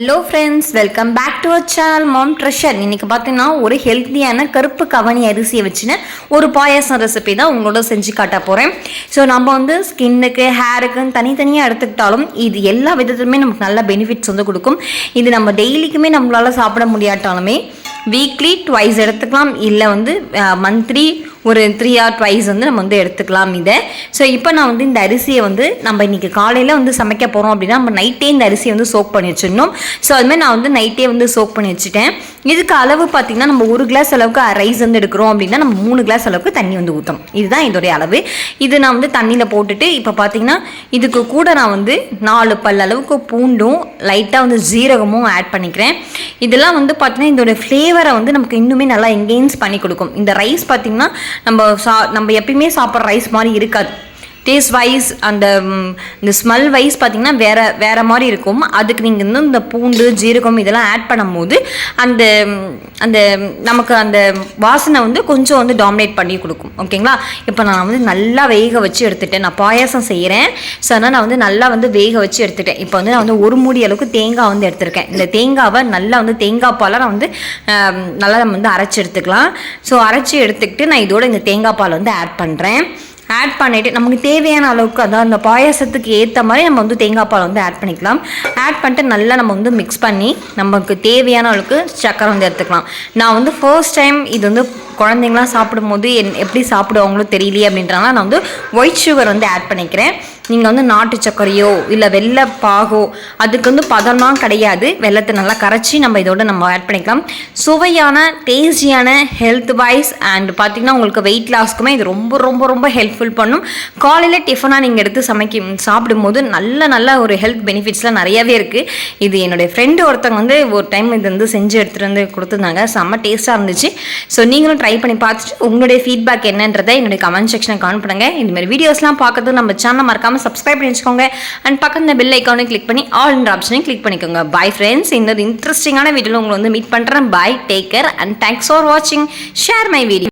Hello friends welcome back to our channel mom treasure இன்னைக்கு பார்த்தீங்கன்னா ஒரு ஹெல்த்தியான கருப்பு கவனி அரிசியை வச்சுன்னு ஒரு பாயாசம் ரெசிபி தான் உங்களோட செஞ்சு காட்ட போகிறேன் ஸோ நம்ம வந்து ஸ்கின்னுக்கு ஹேருக்குன்னு தனித்தனியாக எடுத்துக்கிட்டாலும் இது எல்லா விதத்துலையுமே நமக்கு நல்ல பெனிஃபிட்ஸ் வந்து கொடுக்கும். இது நம்ம டெய்லிக்குமே நம்மளால் சாப்பிட முடியாட்டாலுமே வீக்லி ட்வைஸ் எடுத்துக்கலாம். இல்லை வந்து மந்த்லி ஒரு த்ரீ ஆர் ட்வைஸ் வந்து நம்ம வந்து எடுத்துக்கலாம் இதை. ஸோ இப்போ நான் வந்து இந்த அரிசியை வந்து நம்ம இன்றைக்கி காலையில் வந்து சமைக்க போகிறோம் அப்படின்னா நம்ம நைட்டே இந்த அரிசியை வந்து சோக் பண்ணி வச்சிடணும். ஸோ அதுமாதிரி நான் வந்து நைட்டே வந்து சோக் பண்ணி வச்சுட்டேன். இதுக்கு அளவு பார்த்திங்கன்னா நம்ம ஒரு கிளாஸ் அளவுக்கு ரைஸ் வந்து எடுக்கிறோம் அப்படின்னா நம்ம மூணு கிளாஸ் அளவுக்கு தண்ணி வந்து ஊற்றணும் இதுதான் இதோடைய அளவு. இது நான் வந்து தண்ணியில் போட்டுட்டு இப்போ பார்த்தீங்கன்னா இதுக்கு கூட நான் வந்து நாலு பல் அளவுக்கு பூண்டும் லைட்டாக வந்து ஜீரகமும் ஆட் பண்ணிக்கிறேன். இதெல்லாம் வந்து பார்த்தீங்கன்னா இதோடய ஃப்ளேவரை வந்து நமக்கு இன்னுமே நல்லா என்கேன்ஸ் பண்ணி கொடுக்கும். இந்த ரைஸ் பார்த்திங்கன்னா நம்ம சா நம்ம எப்பயுமே சாப்பிட்ற ரைஸ் மாதிரி இருக்காது. டேஸ்ட் வைஸ் அந்த இந்த ஸ்மெல் வைஸ் பார்த்திங்கன்னா வேறு வேறு மாதிரி இருக்கும். அதுக்கு நீங்கள் வந்து இந்த பூண்டு ஜீரகம் இதெல்லாம் ஆட் பண்ணும்போது அந்த அந்த நமக்கு அந்த வாசனை வந்து கொஞ்சம் வந்து டாமினேட் பண்ணி கொடுக்கும். ஓகேங்களா இப்போ நான் வந்து நல்லா வேக வச்சு எடுத்துட்டேன். நான் பாயாசம் செய்கிறேன் ஸோ அதனால் நான் வந்து நல்லா வந்து வேக வச்சு எடுத்துட்டேன். இப்போ வந்து நான் வந்து ஒரு மூடி அளவுக்கு தேங்காய் வந்து எடுத்திருக்கேன். இந்த தேங்காவை நல்லா வந்து தேங்காய் பாலை நான் வந்து நல்லா நம்ம வந்து அரைச்சி எடுத்துக்கலாம். ஸோ அரைச்சி எடுத்துக்கிட்டு நான் இதோட இந்த தேங்காய் பால் வந்து ஆட் பண்ணுறேன் ஆட் பண்ணிவிட்டு நமக்கு தேவையான அளவுக்கு அதான் அந்த பாயாசத்துக்கு ஏற்ற மாதிரி நம்ம வந்து தேங்காய் பால் வந்து ஆட் பண்ணிக்கலாம். ஆட் பண்ணிட்டு நல்லா நம்ம வந்து மிக்ஸ் பண்ணி நமக்கு தேவையான அளவுக்கு சக்கரை வந்து எடுத்துக்கலாம். நான் வந்து ஃபர்ஸ்ட் டைம் இது வந்து குழந்தைங்களாம் சாப்பிடும்போது என் எப்படி சாப்பிடுவாங்களோ தெரியலையே அப்படின்றனால நான் வந்து ஒயிட் சுகர் வந்து ஆட் பண்ணிக்கிறேன். நீங்கள் வந்து நாட்டு சர்க்கரையோ இல்லை வெள்ளை பாகோ அதுக்கு வந்து பதம்லாம் கிடையாது. வெள்ளத்தை நல்லா கரைச்சி நம்ம இதோட நம்ம ஆட் பண்ணிக்கலாம். சுவையான டேஸ்டியான ஹெல்த் வைஸ் அண்ட் பார்த்திங்கன்னா உங்களுக்கு வெயிட் லாஸ்க்குமே இது ரொம்ப ரொம்ப ரொம்ப ஹெல்ப் ஃபுல் பண்ணும். காலையில் டிஃபனாக நீங்கள் எடுத்து சமைக்க சாப்பிடும்போது நல்ல நல்ல ஒரு ஹெல்த் பெனிஃபிட்ஸ்லாம் நிறையவே இருக்குது இது என்னுடைய ஃப்ரெண்டு ஒருத்தவங்க வந்து ஒரு டைம் இது வந்து செஞ்சு எடுத்துகிட்டு வந்து கொடுத்துருந்தாங்க. செம்ம டேஸ்ட்டாக இருந்துச்சு. ஸோ நீங்களும் ட்ரை பண்ணி பார்த்துட்டு உங்களுடைய ஃபீட்பேக் என்னன்றதை என்னுடைய கமெண்ட் செக்ஷனை கமெண்ட் பண்ணுங்கள் இந்த மாதிரி வீடியோஸ்லாம் பார்க்கறது நம்ம சேனல் மறக்காமல் சப்ஸ்கிரைப் பண்ணி வச்சுக்கோங்க. அண்ட் பக்கத்தில் பெல் ஐக்கானையும் கிளிக் பண்ணி ஆல் ஆப்ஷனையும் கிளிக் பண்ணிக்கோங்க. பை ஃப்ரெண்ட்ஸ் இன்னொரு இன்ட்ரெஸ்டிங்கான வீடியோவில் உங்களை வந்து மீட் பண்ணுறேன் bye take care and thanks for வாட்சிங் ஷேர் மை வீடியோ